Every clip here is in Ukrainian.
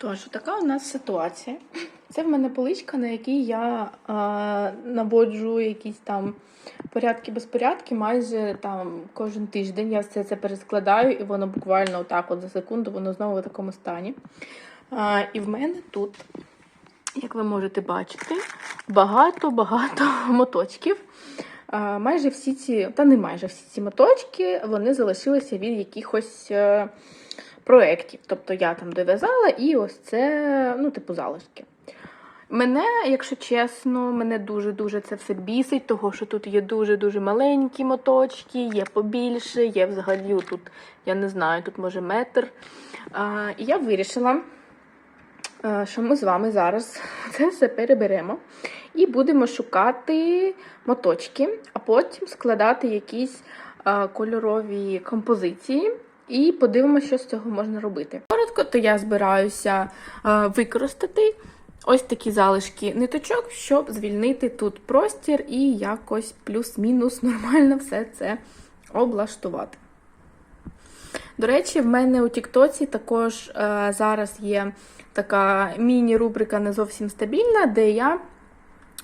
Тож, така у нас ситуація. Це в мене поличка, на якій я а, наводжу якісь там порядки безпорядки майже там кожен тиждень. Я все це перескладаю, і воно буквально отак, от за секунду, воно знову в такому стані. А, і в мене тут, як ви можете бачити, багато-багато моточків. А, майже всі ці, та не майже всі ці моточки, вони залишилися від якихось. Е, проєктів. Тобто я там дов'язала і ось це, ну, типу, залишки. Мене, якщо чесно, мене дуже-дуже це все бісить, того що тут є дуже-дуже маленькі моточки, є побільше, є взагалі тут, я не знаю, тут може метр. А, і я вирішила, що ми з вами зараз це все переберемо і будемо шукати моточки, а потім складати якісь кольорові композиції. І подивимося, що з цього можна робити. Коротко, то я збираюся е, використати ось такі залишки ниточок, щоб звільнити тут простір і якось плюс-мінус нормально все це облаштувати. До речі, в мене у Тіктоці також е, зараз є така міні-рубрика не зовсім стабільна, де я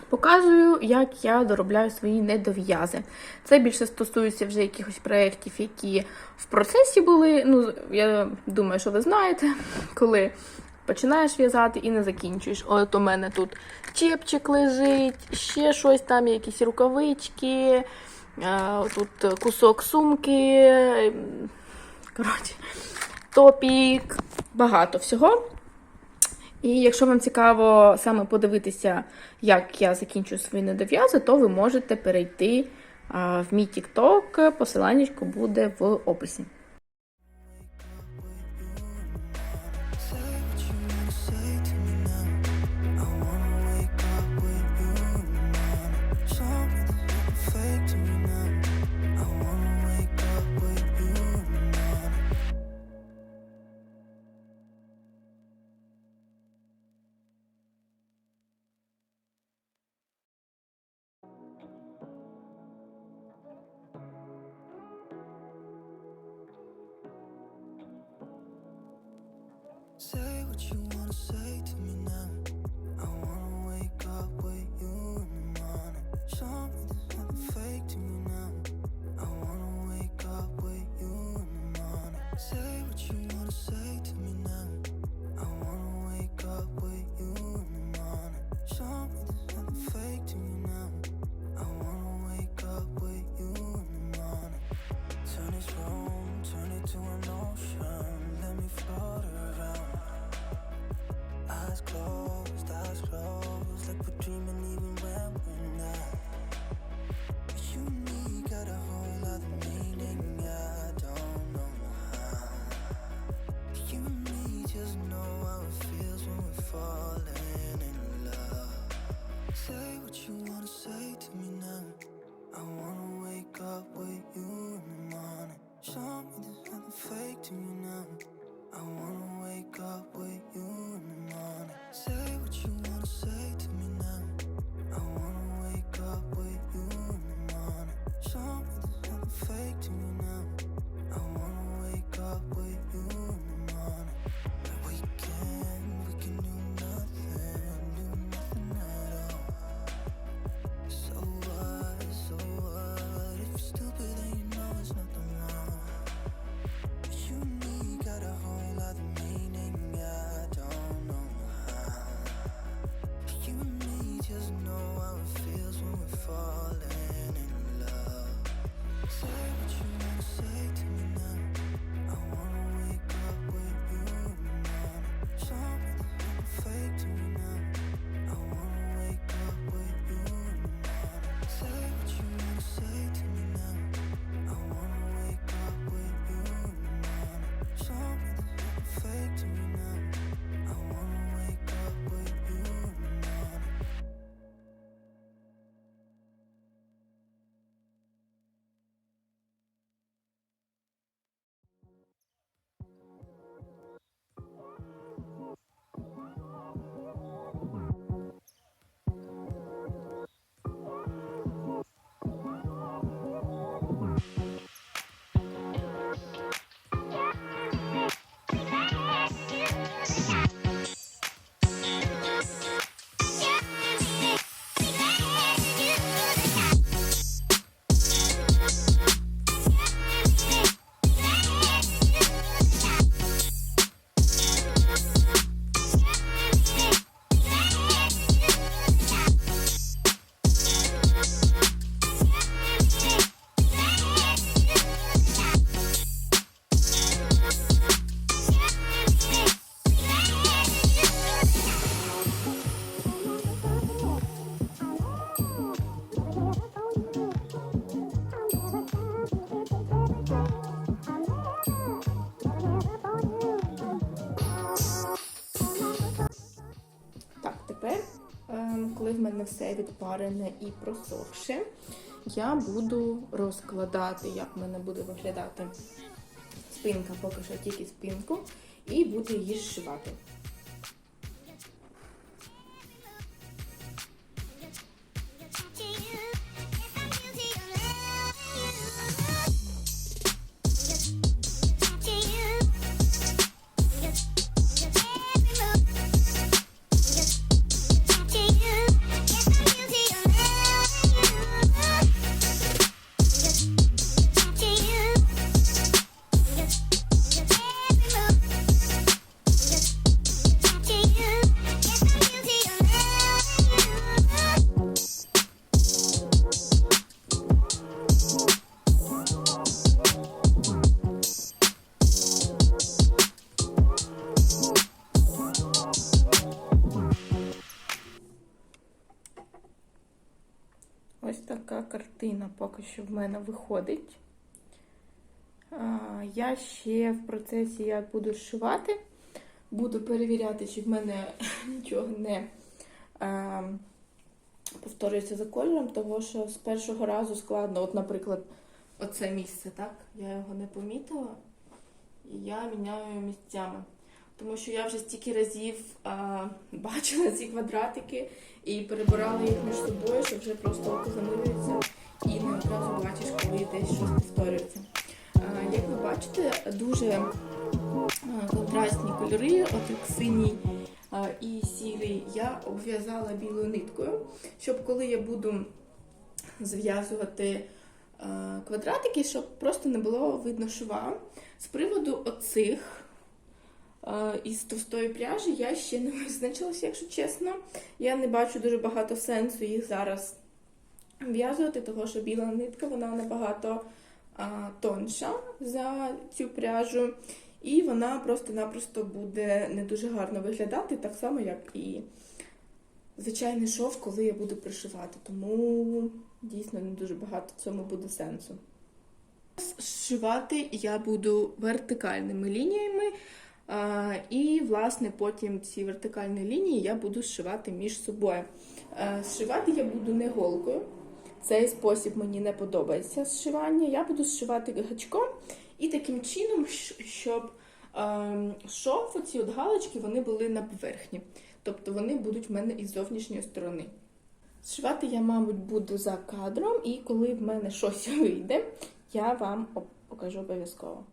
Показую, як я доробляю свої недов'язи. Це більше стосується вже якихось проєктів, які в процесі були. Ну, я думаю, що ви знаєте, коли починаєш в'язати і не закінчуєш. От у мене тут чепчик лежить, ще щось там, якісь рукавички, е, тут кусок сумки, коротше, топік, багато всього. І якщо вам цікаво саме подивитися, як я закінчу свої недов'язи, то ви можете перейти в мій TikTok, посилання буде в описі. Все відпарене і просохше, я буду розкладати, як в мене буде виглядати спинка, поки що тільки спинку, і буду її зшивати. Поки що в мене виходить. Я ще в процесі як буду зшивати, буду перевіряти, чи в мене нічого не повторюється за кольором, тому що з першого разу складно, от, наприклад, оце місце, так? Я його не помітила, і я міняю місцями. Тому що я вже стільки разів а, бачила ці квадратики і перебирала їх між собою, що вже просто замилюється і не одразу бачиш, коли десь щось повторюється. Як ви бачите, дуже контрастні кольори, от як синій і сірий, я обв'язала білою ниткою, щоб коли я буду зв'язувати квадратики, щоб просто не було видно шва. З приводу оцих. Із товстої пряжі я ще не визначилася, якщо чесно. Я не бачу дуже багато сенсу їх зараз в'язувати, тому що біла нитка вона набагато а, тонша за цю пряжу, і вона просто-напросто буде не дуже гарно виглядати, так само, як і звичайний шов, коли я буду пришивати. Тому дійсно не дуже багато в цьому буде сенсу. Зшивати я буду вертикальними лініями. А, І, власне, потім ці вертикальні лінії я буду зшивати між собою. А, Зшивати я буду не голкою. Цей спосіб мені не подобається зшивання. Я буду зшивати гачком і таким чином, щоб ем, шов, ці от галочки, вони були на поверхні. Тобто вони будуть в мене із зовнішньої сторони. Зшивати я, мабуть, буду за кадром, і коли в мене щось вийде, я вам покажу обов'язково.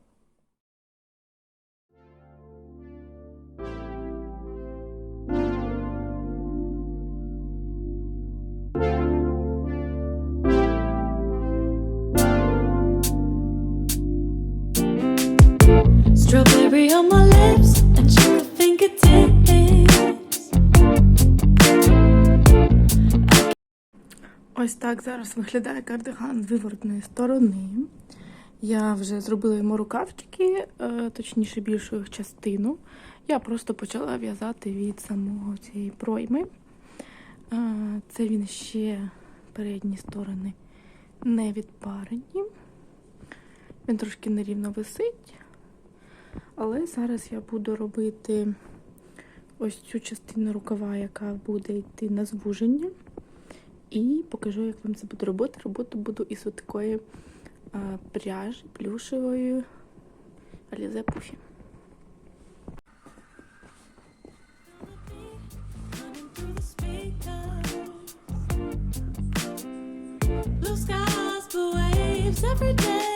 Ось так зараз виглядає кардиган з виворотної сторони. Я вже зробила йому рукавчики, е, точніше більшу їх частину. Я просто почала в'язати від самого цієї пройми. Е, Це він ще передні сторони не відпарені. Він трошки нерівно висить. Але зараз я буду робити ось цю частину рукава, яка буде йти на звуження. І покажу, як вам це буду робити. Роботу буду із такої пряжі плюшевої Alize Puffy. Every day's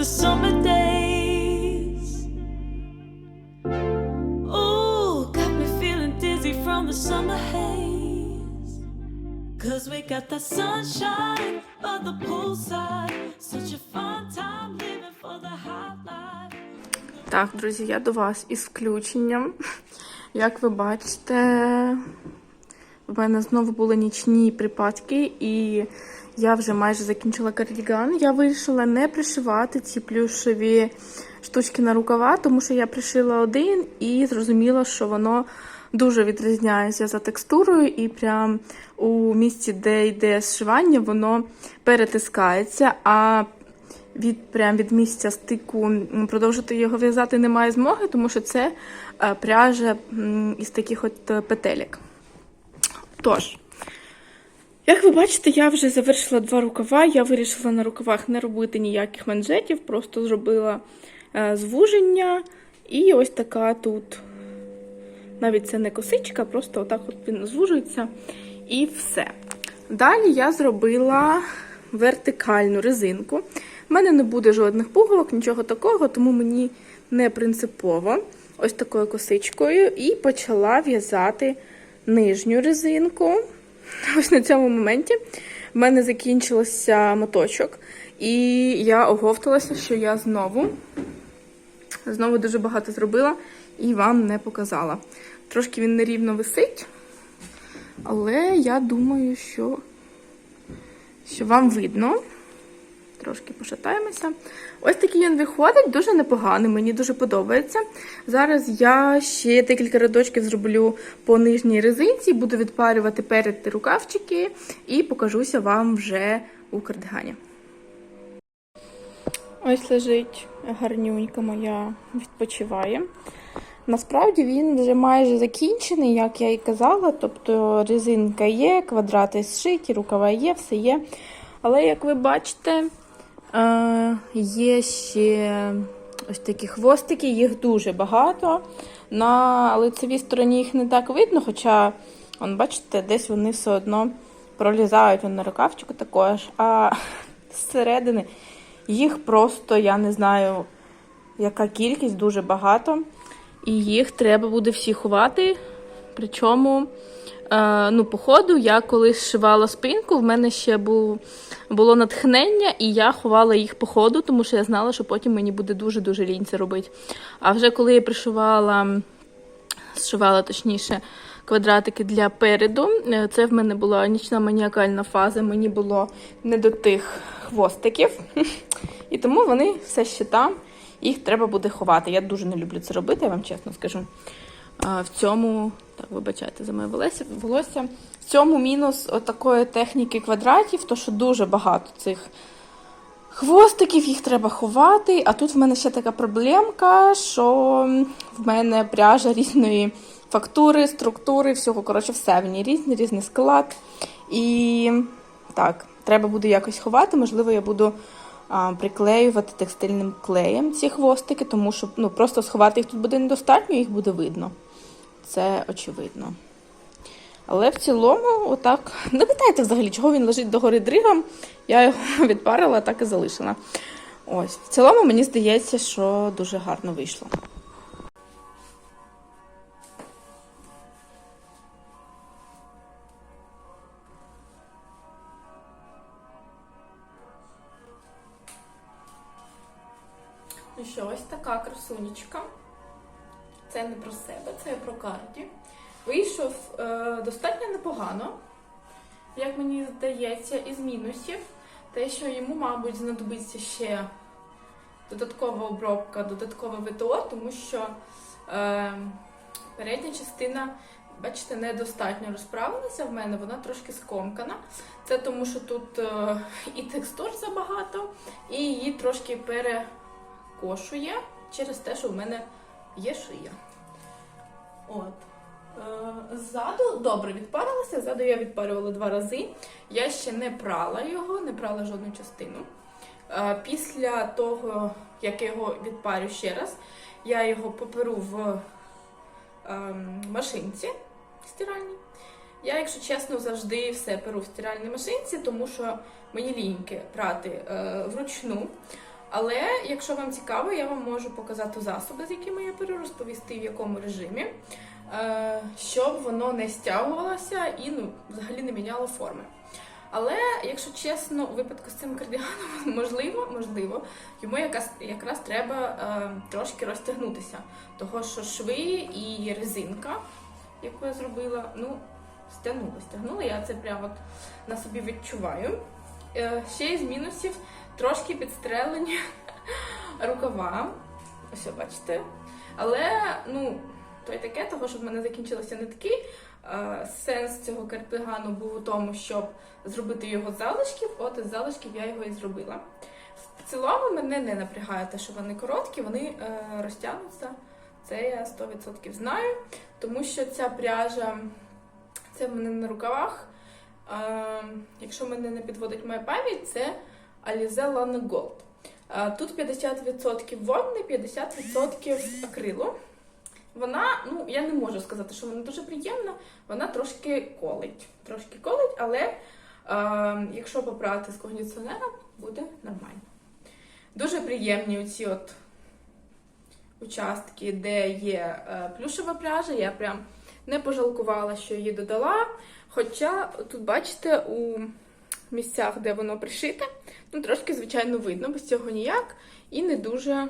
the summer days. Oh, got me feeling dizzy from the summer haze. Cause we got the sunshine of the poolside. Such a fun time living for the hot life. Так, друзі, я до вас із включенням. Як ви бачите, в мене знову були нічні припадки і я вже майже закінчила кардіган. Я вирішила не пришивати ці плюшеві штучки на рукава, тому що я пришила один і зрозуміла, що воно дуже відрізняється за текстурою, і прям у місці, де йде зшивання, воно перетискається. А від прям від місця стику продовжити його в'язати немає змоги, тому що це е, пряжа із таких от е, петелек. Тож, як ви бачите, я вже завершила два рукава. Я вирішила на рукавах не робити ніяких манжетів, просто зробила е, звуження. І ось така тут, навіть це не косичка, просто отак от він звужується. І все. Далі я зробила вертикальну резинку. У мене не буде жодних пуговок, нічого такого, тому мені не принципово. Ось такою косичкою. І почала в'язати нижню резинку. Ось на цьому моменті в мене закінчився моточок, і я оговталася, що я знову, знову дуже багато зробила і вам не показала. Трошки він нерівно висить, але я думаю, що, що вам видно. Трошки пошатаємося. Ось такий він виходить, дуже непоганий, мені дуже подобається. Зараз я ще декілька рядочків зроблю по нижній резинці, буду відпарювати перед рукавчики і покажуся вам вже у кардигані. Ось лежить гарнюнька моя, відпочиває. Насправді він вже майже закінчений, як я і казала. Тобто резинка є, квадрати зшиті, рукава є, все є. Але як ви бачите, е, є ще ось такі хвостики, їх дуже багато. На лицевій стороні їх не так видно, хоча, он, бачите, десь вони все одно пролізають на рукавчику також. А зсередини їх просто, я не знаю, яка кількість, дуже багато. І їх треба буде всі ховати. Причому, ну, по ходу, я коли зшивала спинку, в мене ще був, було натхнення, і я ховала їх по ходу, тому що я знала, що потім мені буде дуже-дуже лінь це робити. А вже коли я пришивала, зшивала точніше, квадратики для переду, е, це в мене була нічна маніакальна фаза, мені було не до тих хвостиків. І тому вони все ще там, їх треба буде ховати. Я дуже не люблю це робити, я вам чесно скажу. В цьому, так, вибачайте за моє волосся. В цьому мінус отакої техніки квадратів, то що дуже багато цих хвостиків, їх треба ховати. А тут в мене ще така проблемка, що в мене пряжа різної фактури, структури, всього, коротше, все в ній різний, різний склад. І так, треба буде якось ховати. Можливо, я буду приклеювати текстильним клеєм ці хвостики, тому що ну, просто сховати їх тут буде недостатньо, їх буде видно. Це очевидно. Але в цілому, отак. Не питайте взагалі, чого він лежить догори дригом. Я його відпарила, так і залишила. Ось, в цілому, мені здається, що дуже гарно вийшло. Ну що, ось така красунечка. Це не про себе, це про карді. Вийшов е, достатньо непогано, як мені здається, із мінусів. Те, що йому, мабуть, знадобиться ще додаткова обробка, додаткове ВТО, тому що е, передня частина, бачите, недостатньо розправилася в мене, вона трошки скомкана. Це тому, що тут е, і текстур забагато, і її трошки перекошує через те, що в мене є шия. От. Е, Ззаду добре відпарилася. Ззаду я відпарювала два рази. Я ще не прала його, не прала жодну частину. Е, Після того, як я його відпарю ще раз, я його поперу в ем, машинці стиральній. Я, якщо чесно, завжди все перу в стиральній машинці, тому що мені ліньки прати е, вручну. Але якщо вам цікаво, я вам можу показати засоби, з якими я перу, розповісти в якому режимі. е, щоб воно не стягувалося і ну, взагалі не міняло форми. Але, якщо чесно, у випадку з цим кардиганом, можливо, можливо, йому якраз, якраз треба е, трошки розтягнутися. Того, що шви і резинка, яку я зробила, ну, стягнули, стягнули. Я це прямо от на собі відчуваю. Е, ще із мінусів трошки підстрелені рукава. Ось, бачите. Але, ну, то й таке, того, що в мене закінчилося не такий. Е, Сенс цього кардигану був у тому, щоб зробити його з залишків. От із залишків я його і зробила. В цілому мене не напрягає те, що вони короткі, вони е, розтягнуться. Це я 100% знаю, тому що ця пряжа, це в мене на рукавах. Якщо мене не підводить моя пам'ять, це Alize Lana Gold. Тут 50% вовни, 50% акрилу. Вона, ну я не можу сказати, що вона дуже приємна, вона трошки колить. Трошки колить, але е, якщо попрати з кондиціонером, буде нормально. Дуже приємні оці от участки, де є е, плюшева пряжа. Я прям не пожалкувала, що її додала. Хоча тут, бачите, у місцях, де воно пришите, ну трошки, звичайно, видно, без цього ніяк. І не дуже,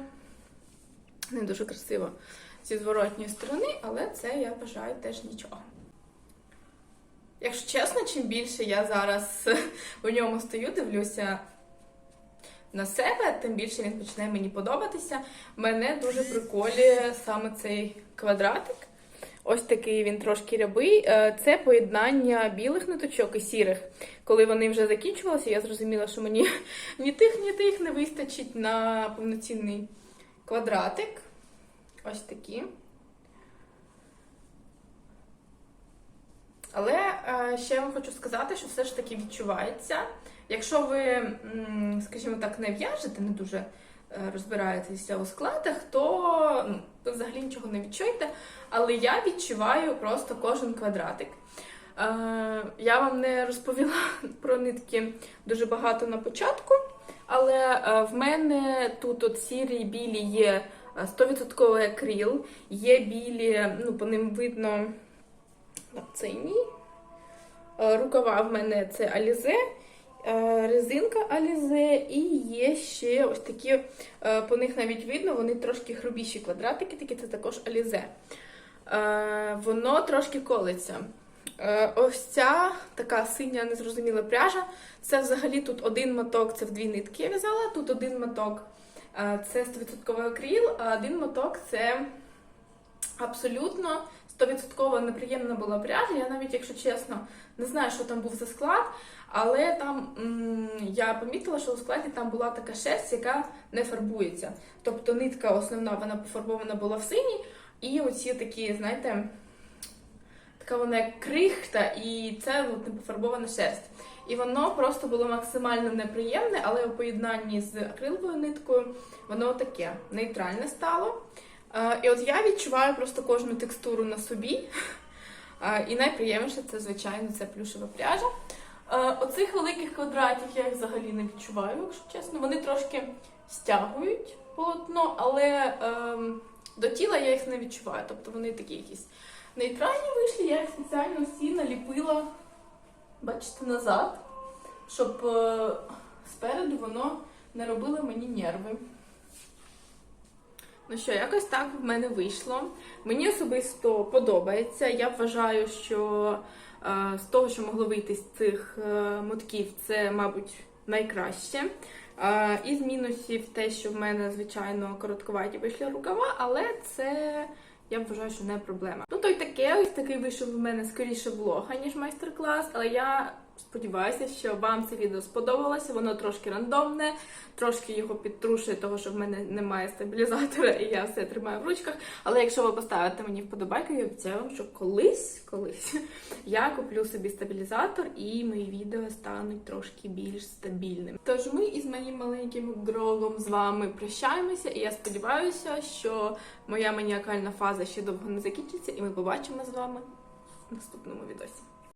не дуже красиво зі зворотньої сторони, але це я вважаю теж нічого. Якщо чесно, чим більше я зараз у ньому стою, дивлюся на себе, тим більше він почне мені подобатися. Мене дуже приколює саме цей квадратик. Ось такий він трошки рябий. Е, Це поєднання білих ниточок і сірих. Коли вони вже закінчувалися, я зрозуміла, що мені ні тих, ні тих не вистачить на повноцінний квадратик. Ось такі. Але е, ще я вам хочу сказати, що все ж таки відчувається. Якщо ви, скажімо так, не в'яжете, не дуже е, розбираєтеся у складах, то ну, взагалі нічого не відчуєте. Але я відчуваю просто кожен квадратик. Е, я вам не розповіла про нитки дуже багато на початку, але е, в мене тут от сірі білі є е, 100% акрил, є білі, ну, по ним видно синій. Е, Рукава в мене це Alize, е, резинка Alize і є ще ось такі, е, по них навіть видно, вони трошки грубіші квадратики, такі це також Alize. Е, Воно трошки колиться. Е, Ось ця така синя незрозуміла пряжа. Це взагалі тут один моток, це в дві нитки я в'язала, тут один моток е, це 100% акрил, а один моток це абсолютно 100% неприємна була пряжа. Я навіть, якщо чесно, не знаю, що там був за склад, але там я помітила, що у складі там була така шерсть, яка не фарбується. Тобто нитка основна вона пофарбована була в синій, і оці такі, знаєте, така вона як крихта, і це не пофарбована шерсть. І воно просто було максимально неприємне, але у поєднанні з акриловою ниткою воно таке нейтральне стало. Е, І от я відчуваю просто кожну текстуру на собі. Е, І найприємніше це, звичайно, це плюшева пряжа. Е, Оцих великих квадратів я їх взагалі не відчуваю, якщо чесно. Вони трошки стягують полотно, але ем, до тіла я їх не відчуваю. Тобто вони такі якісь нейтральні вийшли, я їх спеціально всі наліпила, бачите, назад, щоб е, спереду воно не робило мені нерви. Ну що, якось так в мене вийшло. Мені особисто подобається. Я вважаю, що е, з того, що могло вийти з цих е, мотків, це, мабуть, найкраще. Е, із мінусів те, що в мене, звичайно, коротковаті вийшли рукава, але це я вважаю, що не проблема. Ну, то й таке, ось такий вийшов в мене скоріше влога, ніж майстер-клас, але я сподіваюся, що вам це відео сподобалося. Воно трошки рандомне, трошки його підтрушує, того що в мене немає стабілізатора, і я все тримаю в ручках. Але якщо ви поставите мені вподобайку, я обіцяю вам, що колись, колись я куплю собі стабілізатор і мої відео стануть трошки більш стабільними. Тож ми із моїм маленьким грогом з вами прощаємося, і я сподіваюся, що моя маніакальна фаза ще довго не закінчиться, і ми побачимо з вами в наступному відосі.